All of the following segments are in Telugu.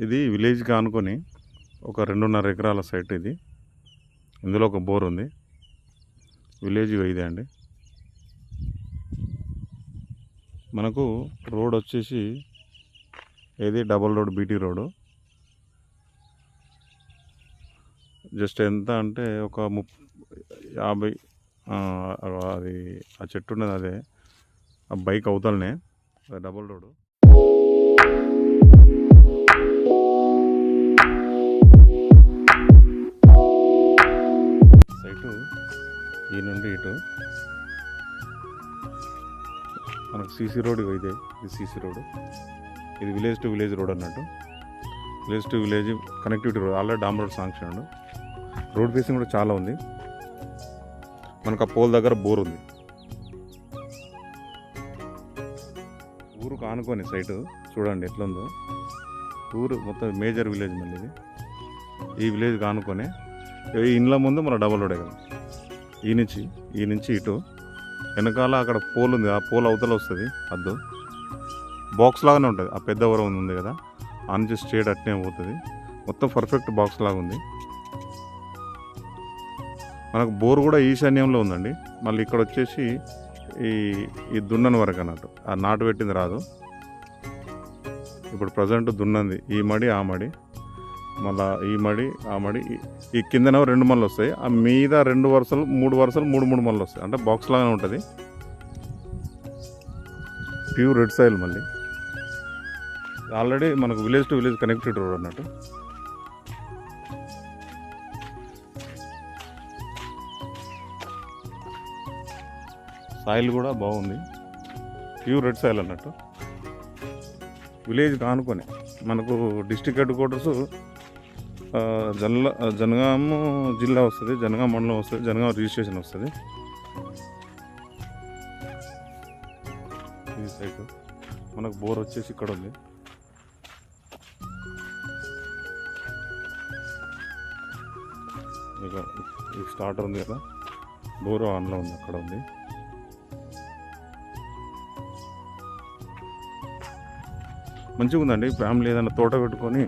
ఇది విలేజ్కి అనుకొని ఒక రెండున్నర ఎకరాల సైట్ ఇది. ఇందులో ఒక బోర్ ఉంది. విలేజ్ ఇదే అండి. మనకు రోడ్ వచ్చేసి ఏది? Double road BT road. Just ఎంత అంటే ఒక ముప్ యాభై అది ఆ చెట్టు ఉన్నది అదే. ఆ బైక్ అవతలనే డబల్ రోడ్. ఈ నుండి ఇటు. మనకు సీసీ రోడ్ ఇదే ఇది సీసీ రోడ్. ఇది విలేజ్ టు విలేజ్ రోడ్ అన్నట్టు. Village to village connectivity road already dam road sanction road facing కూడా చాలా ఉంది. మనకు ఆ పోల్ దగ్గర బోర్ ఉంది. ఊరుకు ఆనుకొని సైటు చూడండి ఎట్లుందో. ఊరు మొత్తం మేజర్ విలేజ్ మళ్ళీ ఇది. ఈ విలేజ్ కానుకొని ఈ ఇండ్ల ముందు మన డబల్ రోడే కదా ఈ నుంచి ఈ నుంచి ఇటు. వెనకాల అక్కడ పోల్ ఉంది ఆ పోల్ అవతల వస్తుంది అద్దు. బాక్స్ లాగానే ఉంటుంది ఆ పెద్ద వరం ఉంది కదా. ఆ నుంచి స్ట్రేట్ అట్నే పోతుంది. మొత్తం పర్ఫెక్ట్ బాక్స్ లాగా ఉంది. మనకు బోర్ కూడా ఈశాన్యంలో ఉందండి. మళ్ళీ ఇక్కడ వచ్చేసి ఈ ఈ దున్నని వరకు అన్నట్టు. ఆ నాటు పెట్టింది రాదు. ఇప్పుడు ప్రజెంట్ దున్నంది ఈ మడి ఆ మడి. మళ్ళా ఈ మడి ఆ మడి ఈ- కిందన రెండు మళ్ళీ వస్తాయి. ఆ మీద రెండు వరుసలు మూడు వరుసలు మూడు మూడు మళ్ళీ వస్తాయి. అంటే బాక్స్ లాగానే ఉంటుంది. ప్యూర్ రెడ్ సాయిల్ మళ్ళీ. ఆల్రెడీ మనకు village to village connected road అన్నట్టు. సాయిల్ కూడా బాగుంది. ప్యూర్ రెడ్ సాయిల్ అన్నట్టు. విలేజ్ కానుకొని మనకు డిస్టిక్ హెడ్ క్వార్టర్స్ జల్ల జనగాం జిల్లా వస్తుంది జనగాం మండలం వస్తుంది జనగాం రిజిస్ట్రేషన్ వస్తుంది. ఈ సైట్ మనకు బోర్ వచ్చేసి ఇక్కడ ఉంది. ఇక ఈ స్టార్టర్ ఉంది కదా బోర్ ఆన్లో ఉంది అక్కడ ఉంది. మంచిగా ఉందండి ఫ్యామిలీ ఏదైనా తోట పెట్టుకొని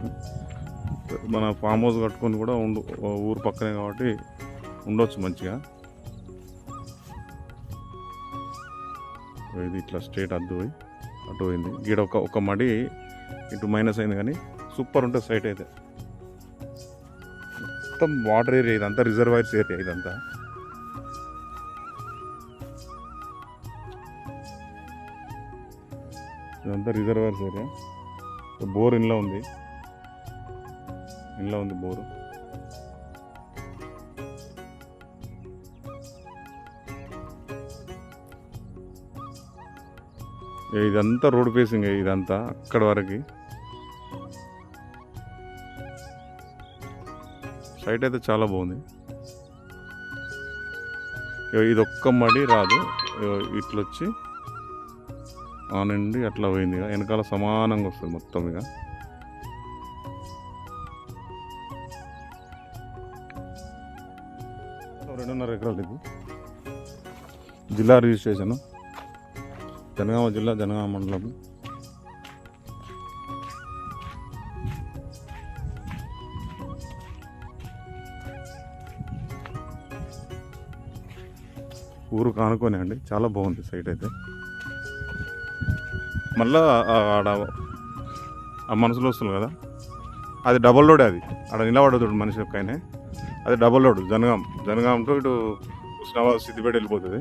మన ఫామ్ హౌస్ కట్టుకొని కూడా ఉండు ఊరు పక్కనే కాబట్టి ఉండొచ్చు మంచిగా. ఇది ఇట్లా స్ట్రేట్ అద్దు పోయి అటు పోయింది. గీడ ఒక ఒక మడి ఇటు మైనస్ అయింది కానీ సూపర్ ఉంటుంది సైట్ అయితే. మొత్తం వాటర్ ఏరియా ఇదంతా రిజర్వాయర్స్ ఏరియా ఇదంతా. ఇదంతా రిజర్వాయర్స్ ఏరియా బోర్ ఇన్లో ఉంది. ఇంట్లో ఉంది బోరు. ఇదంతా రోడ్ ఫేసింగ్ ఇదంతా అక్కడ వరకు. సైట్ అయితే చాలా బాగుంది. ఇగో ఇది ఒక్క మడి రాదు. ఇట్లొచ్చి వచ్చి ఆ నుండి అట్లా పోయింది. ఇక వెనకాల సమానంగా వస్తుంది మొత్తం ఇక రెండున్నర ఎకరాలు ఇది జిల్లా రిజిస్ట్రేషన్. జనగామ జిల్లా జనగామ మండలం. ఊరు కానుకొని అండి. చాలా బాగుంది సైట్ అయితే. మళ్ళా ఆడ ఆ మనసులో వస్తుంది కదా. అది డబల్ రోడ్ అది. ఆడ నిలబడదు మనిషి ఒక్కనే. అది double road Jangaon. Jangaon to ఇటు హుస్నాబాద్ సిద్దిపేట వెళ్ళిపోతుంది.